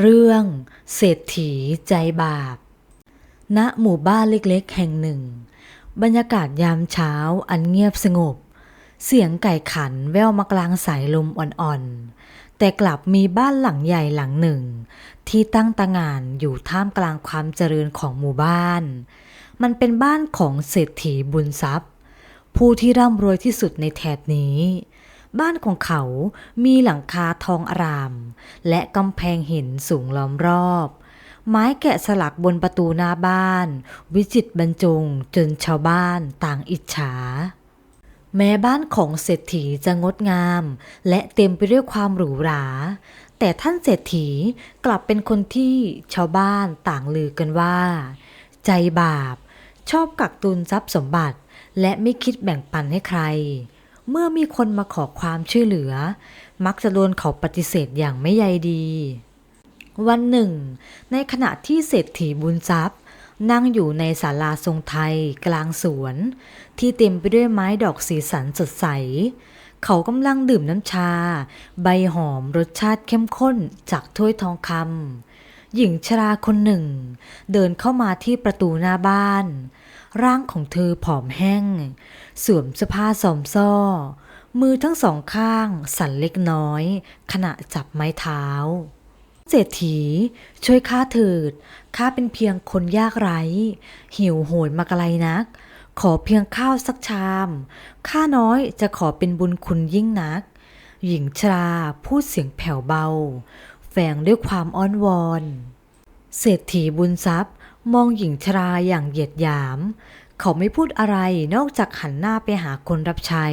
เรื่องเศรษฐีใจบาป ณ หมู่บ้านเล็กๆ แห่งหนึ่ง บรรยากาศยามเช้าอันเงียบสงบ เสียงไก่ขันแว่วมากลางสายลมอ่อนๆ แต่กลับมีบ้านหลังใหญ่หลังหนึ่ง ที่ตั้งตางานอยู่ท่ามกลางความเจริญของหมู่บ้าน มันเป็นบ้านของเศรษฐีบุญทรัพย์ ผู้ที่ร่ำรวยที่สุดในแถบนี้ บ้านของเขามีหลังคาทองอาราม และกำแพงหินสูงล้อมรอบ ไม้แกะสลักบนประตูหน้าบ้าน วิจิตรบรรจงจนชาวบ้านต่างอิจฉา แม้บ้านของเศรษฐีจะงดงาม และเต็มไปด้วยความหรูหราแต่ท่านเศรษฐีกลับเป็นคนที่ชาวบ้านต่างลือกันว่า ใจบาป ชอบกักตุนทรัพย์สมบัติ และไม่คิดแบ่งปันให้ใคร เมื่อมีคนมาขอความช่วยเหลือ มักจะโดนเขาปฏิเสธอย่างไม่ใยดี วันหนึ่ง ในขณะที่เศรษฐีบุญทรัพย์ นั่งอยู่ในศาลาทรงไทยกลางสวน ที่เต็มไปด้วยไม้ดอกสีสันสดใส เขากำลังดื่มน้ำชา ใบหอมรสชาติเข้มข้นจากถ้วยทองคำหญิงชราคนหนึ่ง เดินเข้ามาที่ประตูหน้าบ้าน ร่างของเธอผอมแห้ง สวมเสื้อผ้าสอมซ่อ มือทั้งสองข้างสั่นเล็กน้อย ขณะจับไม้เท้า เศรษฐีช่วยข้าเถิด ข้าเป็นเพียงคนยากไร้ หิวโหยมาไกลนัก ขอเพียงข้าวสักชาม ข้าน้อยจะขอเป็นบุญคุณยิ่งนัก หญิงชราพูดเสียงแผ่วเบา แฝงด้วยความอ้อนวอนเศรษฐีบุญทรัพย์ มองหญิงชราอย่างเหยียดหยาม เขาไม่พูดอะไรนอกจากหันหน้าไปหาคนรับใช้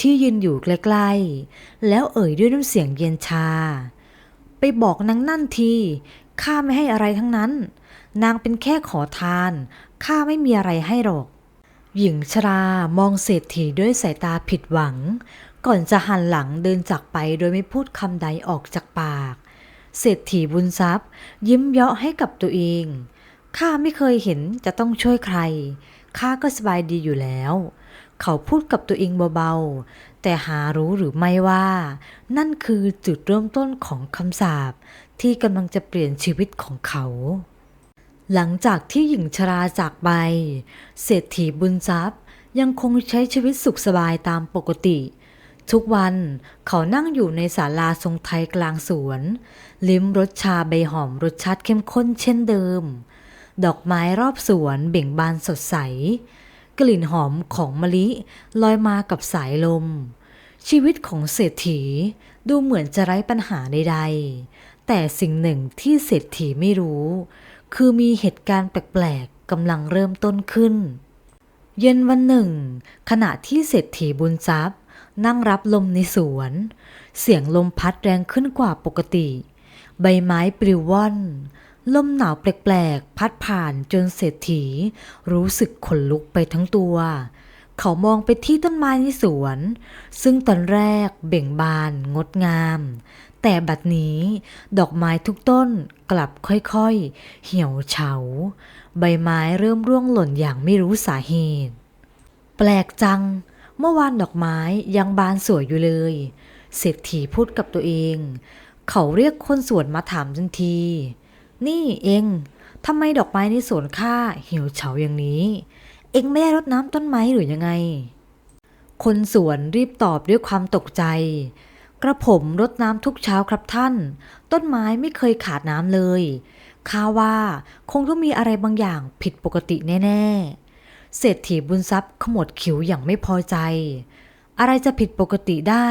ที่ยืนอยู่ใกล้ๆ แล้วเอ่ยด้วยน้ำเสียงเย็นชา ไปบอกนางนั่นทีข้าไม่ให้อะไรทั้งนั้น นางเป็นแค่ขอทานข้าไม่มีอะไรให้หรอก หญิงชรามองเศรษฐีด้วยสายตาผิดหวัง ก่อนจะหันหลังเดินจากไปโดยไม่พูดคำใดออกจากปาก เศรษฐีบุญทรัพย์ ยิ้มเยาะให้กับตัวเอง ข้าไม่เคยเห็นจะต้องช่วยใคร ข้าก็สบายดีอยู่แล้ว เขาพูดกับตัวเองเบาๆ แต่หารู้หรือไม่ว่า นั่นคือจุดเริ่มต้นของคำสาปที่กำลังจะเปลี่ยนชีวิตของเขา หลังจากที่หญิงชราจากไป เศรษฐีบุญทรัพย์ยังคงใช้ชีวิตสุขสบายตามปกติ ทุกวันเขานั่งอยู่ในศาลาทรงไทยกลางสวน ลิ้มรสชาใบหอมรสชาติเข้มข้นเช่นเดิม ดอกไม้รอบสวนเบ่งบานสดใส กลิ่นหอมของมะลิลอยมากับสายลม ชีวิตของเศรษฐีดูเหมือนจะไร้ปัญหาใดๆ แต่สิ่งหนึ่งที่เศรษฐีไม่รู้ คือมีเหตุการณ์แปลกๆกำลังเริ่มต้นขึ้น เย็นวันหนึ่ง ขณะที่เศรษฐีบุญทรัพย์ นั่งรับลมในสวน เสียงลมพัดแรงขึ้นกว่าปกติ ใบไม้ปลิวว่อน ลมหนาวแปลกๆ พัดผ่านจนเศรษฐี รู้สึกขนลุกไปทั้งตัว เขามองไปที่ต้นไม้ในสวน ซึ่งตอนแรกเบ่งบานงดงาม แต่บัดนี้ดอกไม้ทุกต้นกลับค่อยๆ เหี่ยวเฉา ใบไม้เริ่มร่วงหล่นอย่างไม่รู้สาเหตุ แปลกจัง เมื่อวานดอกไม้ยังบานสวยอยู่เลย เศรษฐีพูดกับตัวเอง เขาเรียกคนสวนมาถามทันที นี่เองทำไมดอกไม้ในสวนข้าเหี่ยวเฉาอย่างนี้ เองไม่ได้รดน้ำต้นไม้หรือยังไง คนสวนรีบตอบด้วยความตกใจ กระผมรดน้ำทุกเช้าครับท่าน ต้นไม้ไม่เคยขาดน้ำเลยข้าว่าคงต้องมีอะไรบางอย่างผิดปกติแน่ๆ เศรษฐีบุญทรัพย์ขมวดคิ้วอย่างไม่พอใจ อะไรจะผิดปกติได้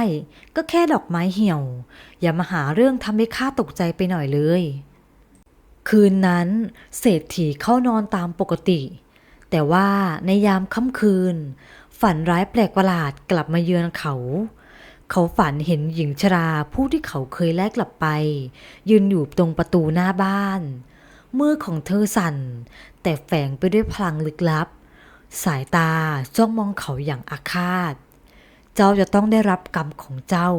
ก็แค่ดอกไม้เหี่ยว อย่ามาหาเรื่องทำให้ข้าตกใจไปหน่อยเลย คืนนั้นเศรษฐีเข้านอนตามปกติ แต่ว่าในยามค่ำคืน ฝันร้ายแปลกประหลาดกลับมาเยือนเขา เขาฝันเห็นหญิงชราผู้ที่เขาเคยแลกกลับไป ยืนอยู่ตรงประตูหน้าบ้าน มือของเธอสั่น แต่แฝงไปด้วยพลังลึกลับ สายตาจ้องมองเขาอย่างอาฆาต เจ้าจะต้องได้รับกรรมของเจ้า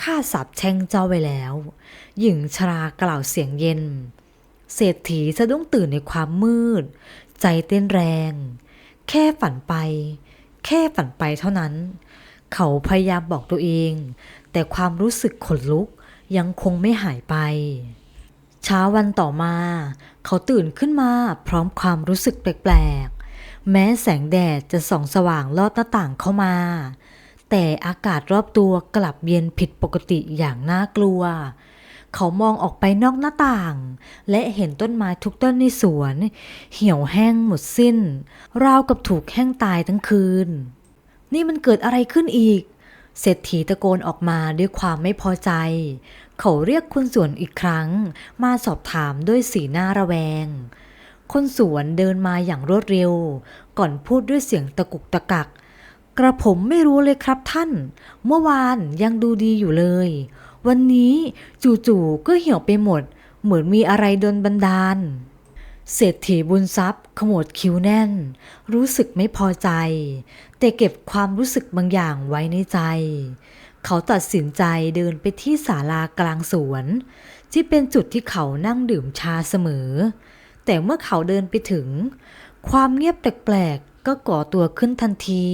ข้าสาบแช่งเจ้าไว้แล้ว หญิงชรากล่าวเสียงเย็น เศรษฐีสะดุ้งตื่นในความมืด ใจเต้นแรง แค่ฝันไป แค่ฝันไปเท่านั้น เขาพยายามบอกตัวเอง แต่ความรู้สึกขนลุกยังคงไม่หายไป เช้าวันต่อมา เขาตื่นขึ้นมาพร้อมความรู้สึกแปลกๆ แม้แสงแดดจะส่องสว่างลอดหน้าต่างเข้ามา แต่อากาศรอบตัวกลับเย็นผิดปกติอย่างน่ากลัวเขามองออกไปนอกหน้าต่าง และเห็นต้นไม้ทุกต้นในสวน เหี่ยวแห้งหมดสิ้น ราวกับถูกแห้งตายทั้งคืน นี่มันเกิดอะไรขึ้นอีก เศรษฐีตะโกนออกมาด้วยความไม่พอใจ เขาเรียกคุณสวนอีกครั้ง มาสอบถามด้วยสีหน้าระแวง คนสวนเดินมาอย่างรวดเร็ว ก่อนพูดด้วยเสียงตะกุกตะกัก กระผมไม่รู้เลยครับท่าน เมื่อวานยังดูดีอยู่เลย วันนี้จู่ๆก็เหี่ยวไปหมด เหมือนมีอะไรโดนบันดาล เศรษฐีบุญทรัพย์ขมวดคิ้วแน่น รู้สึกไม่พอใจ แต่เก็บความรู้สึกบางอย่างไว้ในใจ เขาตัดสินใจเดินไปที่ศาลากลางสวน ที่เป็นจุดที่เขานั่งดื่มชาเสมอ แต่เมื่อเขาเดินไปถึง ความเงียบแปลกๆก็ก่อตัวขึ้นทันที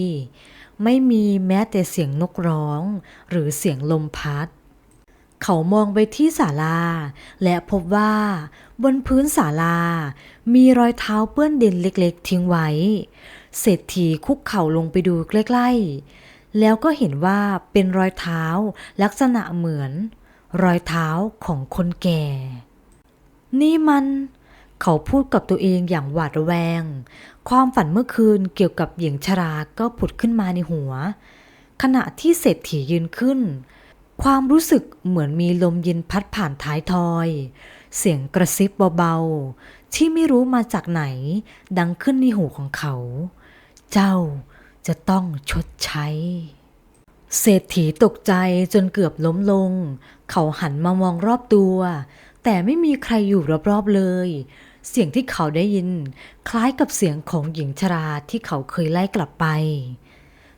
ไม่มีแม้แต่เสียงนกร้อง หรือเสียงลมพัด เขามองไปที่ศาลา และพบว่า บนพื้นศาลา มีรอยเท้าเปื้อนดินเล็กๆ ทิ้งไว้ เศรษฐีคุกเข่าลงไปดูใกล้ๆ แล้วก็เห็นว่าเป็นรอยเท้าลักษณะเหมือน รอยเท้าของคนแก่ นี่มันเขาพูดกับตัวเองอย่างหวาดระแวง ความฝันเมื่อคืนเกี่ยวกับหญิงชราก็ผุดขึ้นมาในหัว ขณะที่เศรษฐียืนขึ้น ความรู้สึกเหมือนมีลมเย็นพัดผ่านท้ายทอย เสียงกระซิบเบาๆ ที่ไม่รู้มาจากไหน ดังขึ้นในหูของเขา เจ้าจะต้องชดใช้ เศรษฐีตกใจจนเกือบล้มลง เขาหันมามองรอบตัว แต่ไม่มีใครอยู่รอบๆเลย เสียงที่เขาได้ยิน คล้ายกับเสียงของหญิงชราที่เขาเคยไล่กลับไป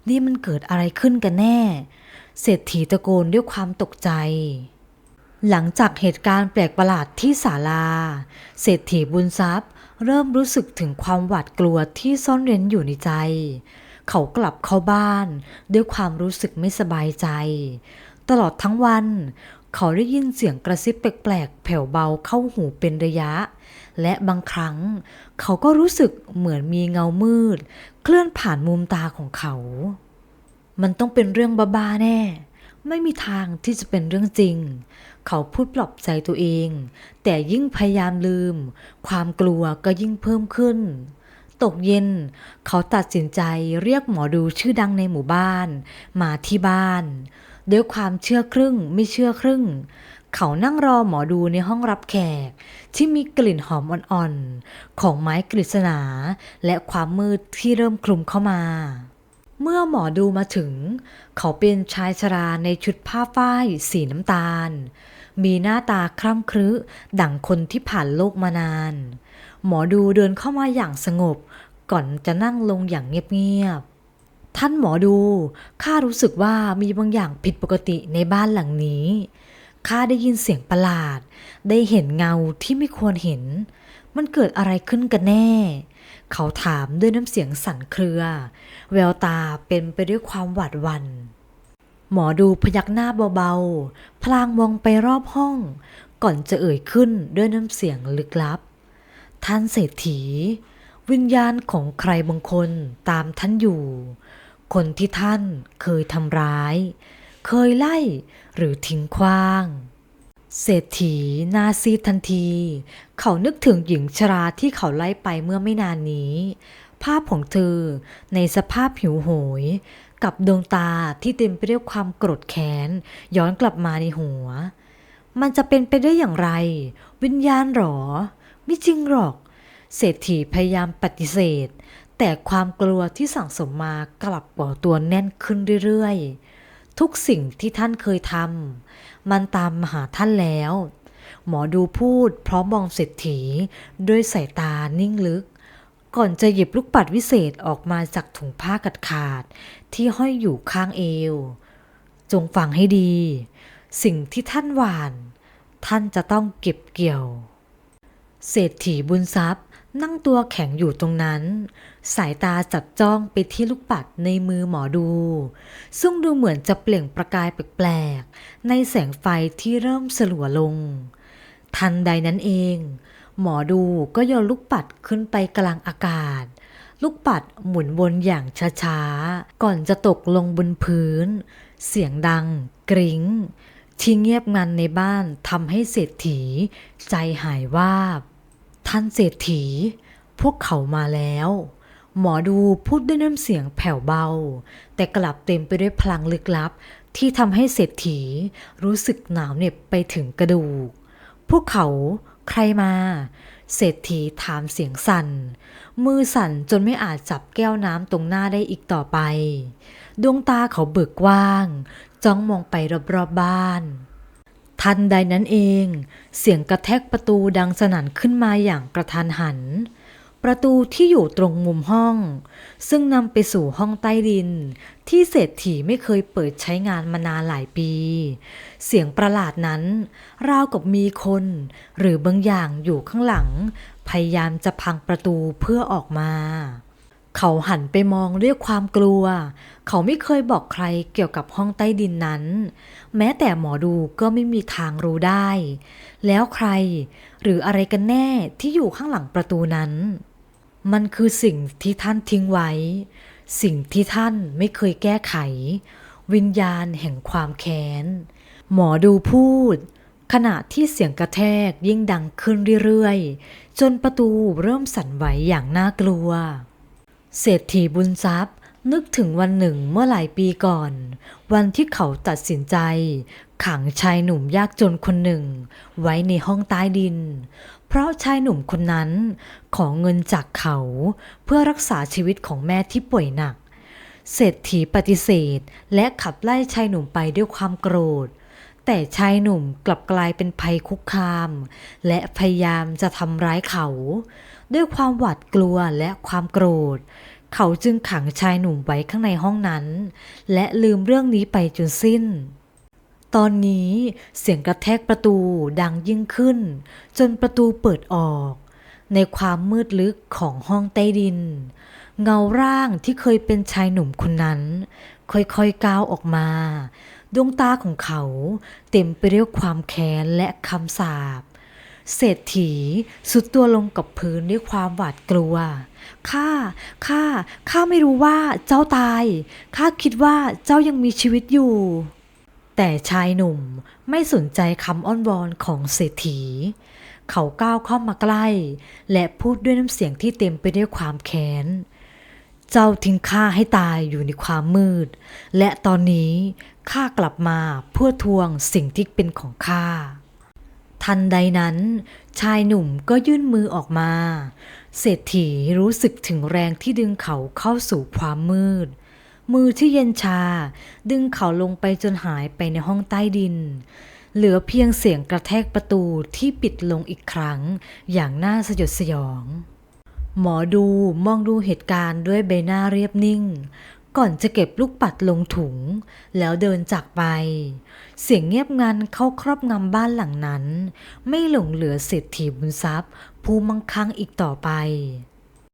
นี่มันเกิดอะไรขึ้นกันแน่ เศรษฐีตะโกนด้วยความตกใจ หลังจากเหตุการณ์แปลกประหลาดที่ศาลา เศรษฐีบุญทรัพย์ เริ่มรู้สึกถึงความหวาดกลัวที่ซ่อนเร้นอยู่ในใจ เขากลับเข้าบ้าน ด้วยความรู้สึกไม่สบายใจ ตลอดทั้งวัน เขาได้ยินเสียงกระซิบแปลกๆแผ่วเบาเข้าหูเป็นระยะ และบางครั้ง เขาก็รู้สึกเหมือนมีเงามืด เคลื่อนผ่านมุมตาของเขา มันต้องเป็นเรื่องบ้าๆแน่ ไม่มีทางที่จะเป็นเรื่องจริง เขาพูดปลอบใจตัวเอง แต่ยิ่งพยายามลืม ความกลัวก็ยิ่งเพิ่มขึ้น ตกเย็น เขาตัดสินใจเรียกหมอดูชื่อดังในหมู่บ้าน มาที่บ้าน ด้วยความเชื่อครึ่งไม่เชื่อครึ่ง เขานั่งรอหมอดูในห้องรับแขก ที่มีกลิ่นหอมอ่อนๆ ของไม้กฤษณาและความมืดที่เริ่มคลุมเข้ามา เมื่อหมอดูมาถึง เขาเป็นชายชราในชุดผ้าฝ้ายสีน้ำตาล มีหน้าตาคร่ำครึดั่งคนที่ผ่านโลกมานาน หมอดูเดินเข้ามาอย่างสงบ ก่อนจะนั่งลงอย่างเงียบๆ ท่านหมอดู ข้ารู้สึกว่ามีบางอย่างผิดปกติในบ้านหลังนี้ ข้าได้ยินเสียงประหลาด ได้เห็นเงาที่ไม่ควรเห็น มันเกิดอะไรขึ้นกันแน่ เขาถามด้วยน้ำเสียงสั่นเครือ แววตาเป็นไปด้วยความหวาดหวัน่นหมอดูพยักหน้าเบาๆ พลางมองไปรอบห้อง ก่อนจะเอ่ยขึ้นด้วยน้ำเสียงลึกลับ ท่านเศรษฐี วิญญาณของใครบางคนตามท่านอยู่ คนที่ท่านเคยทำร้าย เคยไล่หรือทิ้งขว้าง เศรษฐีหนาซีดทันที เขานึกถึงหญิงชราที่เขาไล่ไปเมื่อไม่นานนี้ ภาพของเธอในสภาพหิวโหย กับดวงตาที่เต็มไปด้วยความโกรธแค้น ย้อนกลับมาในหัว มันจะเป็นไปได้อย่างไร วิญญาณหรอ ไม่จริงหรอก เศรษฐีพยายามปฏิเสธ แต่ความกลัวที่สั่งสมมากลับก่อตัวแน่นขึ้นเรื่อยๆ ทุกสิ่งที่ท่านเคยทำมันตามมาหาท่านแล้ว หมอดูพูดพร้อมมองเศรษฐีด้วยสายตานิ่งลึก ก่อนจะหยิบลูกปัดวิเศษออกมาจากถุงผ้ากัดขาด ที่ห้อยอยู่ข้างเอว จงฟังให้ดี สิ่งที่ท่านหวาน ท่านจะต้องเก็บเกี่ยว เศรษฐีบุญทรัพย์ นั่งตัวแข็งอยู่ตรงนั้น สายตาจับจ้องไปที่ลูกปัดในมือหมอดู ซึ่งดูเหมือนจะเปล่งประกายแปลกๆ ในแสงไฟที่เริ่มสลัวลง ทันใดนั้นเอง หมอดูก็โยนลูกปัดขึ้นไปกลางอากาศ ลูกปัดหมุนวนอย่างช้าๆ ก่อนจะตกลงบนพื้น เสียงดัง กริง้งที่เงียบงันในบ้านทำให้เศรษฐี ใจหายวาบ ท่านเศรษฐี พวกเขามาแล้ว หมอดูพูดด้วยน้ำเสียงแผ่วเบา แต่กลับเต็มไปด้วยพลังลึกลับ ที่ทำให้เศรษฐีรู้สึกหนาวเหน็บไปถึงกระดูก พวกเขาใครมา เศรษฐีถามเสียงสั่น มือสั่นจนไม่อาจจับแก้วน้ำตรงหน้าได้อีกต่อไป ดวงตาเขาเบิกกว้าง จ้องมองไปรอบๆบบ้าน ทันใดนั้นเอง เสียงกระแทกประตูดังสนั่นขึ้นมาอย่างกระทันหัน ประตูที่อยู่ตรงมุมห้อง ซึ่งนำไปสู่ห้องใต้ดิน ที่เศรษฐีไม่เคยเปิดใช้งานมานานหลายปี เสียงประหลาดนั้น ราวกับมีคน หรือบางอย่างอยู่ข้างหลัง พยายามจะพังประตูเพื่อออกมา เขาหันไปมองด้วยความกลัว เขาไม่เคยบอกใครเกี่ยวกับห้องใต้ดินนั้น แม้แต่หมอดูก็ไม่มีทางรู้ได้ แล้วใคร หรืออะไรกันแน่ที่อยู่ข้างหลังประตูนั้น มันคือสิ่งที่ท่านทิ้งไว้ สิ่งที่ท่านไม่เคยแก้ไข วิญญาณแห่งความแค้น หมอดูพูด ขณะที่เสียงกระแทกยิ่งดังขึ้นเรื่อยๆ จนประตูเริ่มสั่นไหวอย่างน่ากลัว เศรษฐีบุญทรัพย์นึกถึงวันหนึ่งเมื่อหลายปีก่อน วันที่เขาตัดสินใจ ขังชายหนุ่มยากจนคนหนึ่ง ไว้ในห้องใต้ดิน เพราะชายหนุ่มคนนั้นขอเงินจากเขาเพื่อรักษาชีวิตของแม่ที่ป่วยหนัก เศรษฐีปฏิเสธและขับไล่ชายหนุ่มไปด้วยความโกรธ แต่ชายหนุ่มกลับกลายเป็นภัยคุกคาม และพยายามจะทำร้ายเขา ด้วยความหวาดกลัวและความโกรธ เขาจึงขังชายหนุ่มไว้ข้างในห้องนั้น และลืมเรื่องนี้ไปจนสิ้น ตอนนี้เสียงกระแทกประตูดังยิ่งขึ้น จนประตูเปิดออก ในความมืดลึกของห้องใต้ดิน เงาร่างที่เคยเป็นชายหนุ่มคนนั้น ค่อยๆก้าวออกมา ดวงตาของเขาเต็มไปด้วยความแค้นและคำสาปเศรษฐีสุดตัวลงกับพื้นด้วยความหวาดกลัว ข้า ข้า ข้าไม่รู้ว่าเจ้าตาย ข้าคิดว่าเจ้ายังมีชีวิตอยู่ แต่ชายหนุ่มไม่สนใจคำอ้อนวอนของเศรษฐี เขาก้าวเข้ามาใกล้ และพูดด้วยน้ำเสียงที่เต็มไปด้วยความแค้น เจ้าทิ้งข้าให้ตายอยู่ในความมืด และตอนนี้ ข้ากลับมาเพื่อทวงสิ่งที่เป็นของข้า ทันใดนั้น ชายหนุ่มก็ยื่นมือออกมา เศรษฐีรู้สึกถึงแรงที่ดึงเขาเข้าสู่ความมืด มือที่เย็นชา ดึงเขาลงไปจนหายไปในห้องใต้ดิน เหลือเพียงเสียงกระแทกประตูที่ปิดลงอีกครั้ง อย่างน่าสยดสยองหมอดูมองดูเหตุการณ์ด้วยใบหน้าเรียบนิ่ง ก่อนจะเก็บลูกปัดลงถุง แล้วเดินจากไป เสียงเงียบงันเข้าครอบงำบ้านหลังนั้น ไม่หลงเหลือเศรษฐีบุญทรัพย์ ผู้มั่งคั่งอีกต่อไป